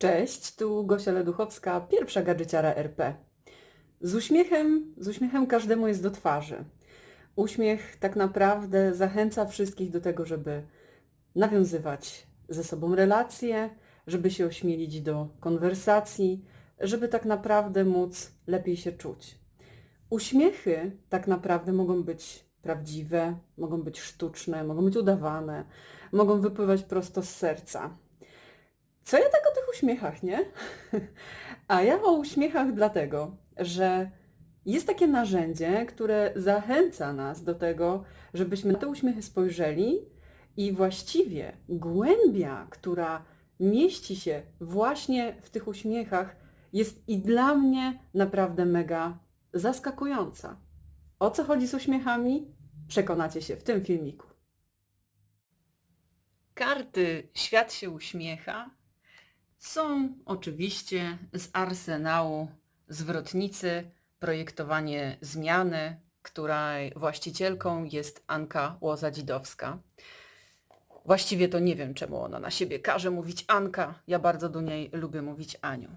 Cześć, tu Gosia Leduchowska, pierwsza gadżeciara RP. Z uśmiechem, z uśmiechem każdemu jest do twarzy. Uśmiech tak naprawdę zachęca wszystkich do tego, żeby nawiązywać ze sobą relacje, żeby się ośmielić do konwersacji, żeby tak naprawdę móc lepiej się czuć. Uśmiechy tak naprawdę mogą być prawdziwe, mogą być sztuczne, mogą być udawane, mogą wypływać prosto z serca. Co ja tak o uśmiechach, nie? A ja o uśmiechach dlatego, że jest takie narzędzie, które zachęca nas do tego, żebyśmy na te uśmiechy spojrzeli i właściwie głębia, która mieści się właśnie w tych uśmiechach, jest i dla mnie naprawdę mega zaskakująca. O co chodzi z uśmiechami? Przekonacie się w tym filmiku. Karty Świat się uśmiecha są oczywiście z arsenału zwrotnicy projektowanie zmiany, której właścicielką jest Anka Łoza-Dzidowska. Właściwie to nie wiem, czemu ona na siebie każe mówić Anka. Ja bardzo do niej lubię mówić Aniu.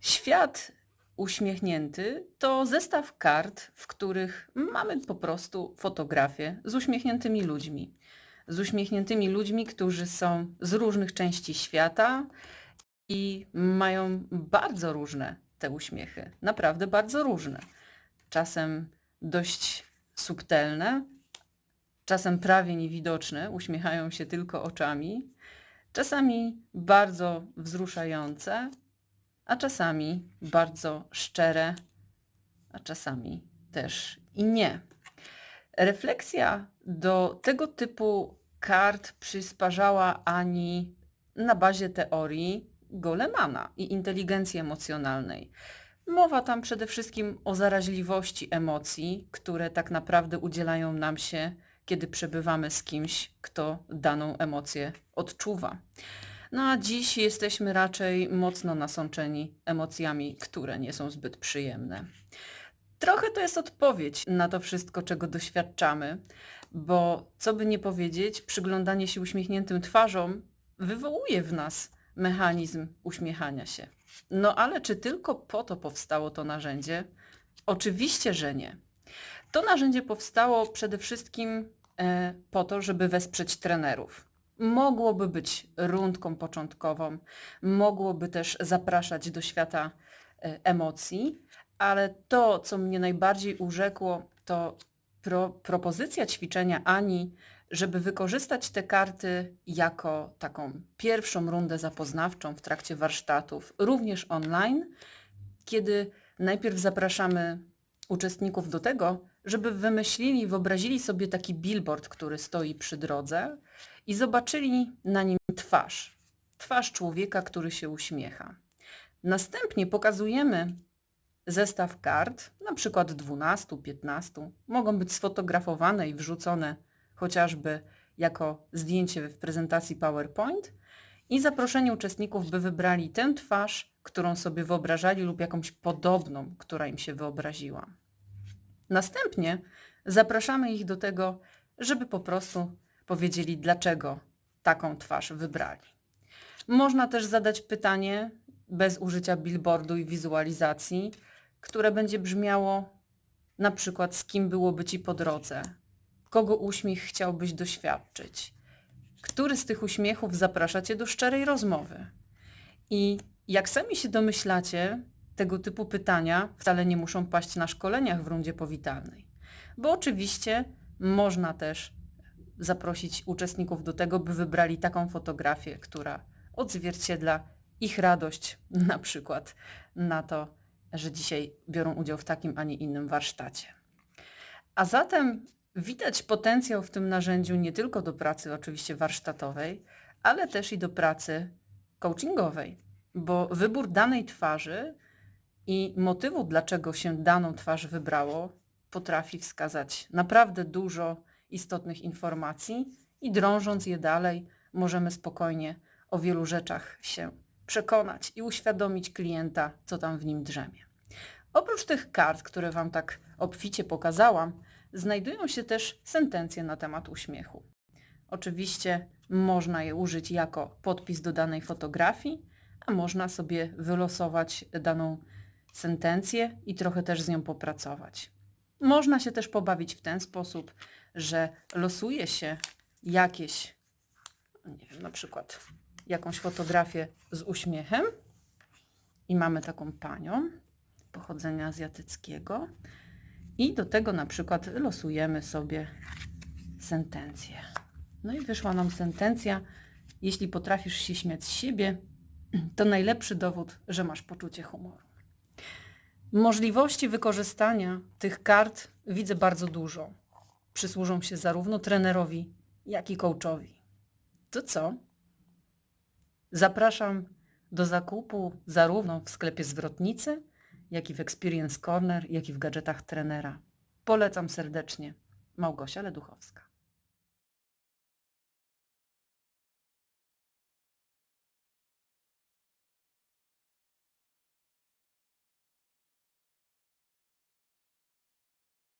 Świat uśmiechnięty to zestaw kart, w których mamy po prostu fotografie z uśmiechniętymi ludźmi. Z uśmiechniętymi ludźmi, którzy są z różnych części świata i mają bardzo różne te uśmiechy. Naprawdę bardzo różne. Czasem dość subtelne, czasem prawie niewidoczne, uśmiechają się tylko oczami, czasami bardzo wzruszające, a czasami bardzo szczere, a czasami też i nie. Refleksja do tego typu kart przysparzała Ani na bazie teorii Golemana i inteligencji emocjonalnej. Mowa tam przede wszystkim o zaraźliwości emocji, które tak naprawdę udzielają nam się, kiedy przebywamy z kimś, kto daną emocję odczuwa. No a dziś jesteśmy raczej mocno nasączeni emocjami, które nie są zbyt przyjemne. Trochę to jest odpowiedź na to wszystko, czego doświadczamy, bo co by nie powiedzieć, przyglądanie się uśmiechniętym twarzom wywołuje w nas mechanizm uśmiechania się. No ale czy tylko po to powstało to narzędzie? Oczywiście, że nie. To narzędzie powstało przede wszystkim e, po to, żeby wesprzeć trenerów. Mogłoby być rundką początkową, mogłoby też zapraszać do świata e, emocji, ale to, co mnie najbardziej urzekło, to pro, propozycja ćwiczenia Ani, żeby wykorzystać te karty jako taką pierwszą rundę zapoznawczą w trakcie warsztatów, również online, kiedy najpierw zapraszamy uczestników do tego, żeby wymyślili, wyobrazili sobie taki billboard, który stoi przy drodze i zobaczyli na nim twarz. Twarz człowieka, który się uśmiecha. Następnie pokazujemy zestaw kart, na przykład 12, 15, mogą być sfotografowane i wrzucone chociażby jako zdjęcie w prezentacji PowerPoint i zaproszenie uczestników, by wybrali tę twarz, którą sobie wyobrażali lub jakąś podobną, która im się wyobraziła. Następnie zapraszamy ich do tego, żeby po prostu powiedzieli, dlaczego taką twarz wybrali. Można też zadać pytanie bez użycia billboardu i wizualizacji, które będzie brzmiało na przykład z kim byłoby Ci po drodze, kogo uśmiech chciałbyś doświadczyć, który z tych uśmiechów zaprasza Cię do szczerej rozmowy. I jak sami się domyślacie, tego typu pytania wcale nie muszą paść na szkoleniach w rundzie powitalnej, bo oczywiście można też zaprosić uczestników do tego, by wybrali taką fotografię, która odzwierciedla ich radość na przykład na to, że dzisiaj biorą udział w takim, a nie innym warsztacie. A zatem widać potencjał w tym narzędziu nie tylko do pracy oczywiście warsztatowej, ale też i do pracy coachingowej, bo wybór danej twarzy i motywu, dlaczego się daną twarz wybrało, potrafi wskazać naprawdę dużo istotnych informacji i drążąc je dalej, możemy spokojnie o wielu rzeczach się przekonać i uświadomić klienta, co tam w nim drzemie. Oprócz tych kart, które Wam tak obficie pokazałam, znajdują się też sentencje na temat uśmiechu. Oczywiście można je użyć jako podpis do danej fotografii, a można sobie wylosować daną sentencję i trochę też z nią popracować. Można się też pobawić w ten sposób, że losuje się jakieś, nie wiem, na przykład jakąś fotografię z uśmiechem i mamy taką panią pochodzenia azjatyckiego i do tego na przykład losujemy sobie sentencję. No i wyszła nam sentencja, jeśli potrafisz się śmiać z siebie, to najlepszy dowód, że masz poczucie humoru. Możliwości wykorzystania tych kart widzę bardzo dużo. Przysłużą się zarówno trenerowi, jak i coachowi. To co? Zapraszam do zakupu zarówno w sklepie zwrotnicy, jak i w Experience Corner, jak i w gadżetach trenera. Polecam serdecznie. Małgosia Leduchowska.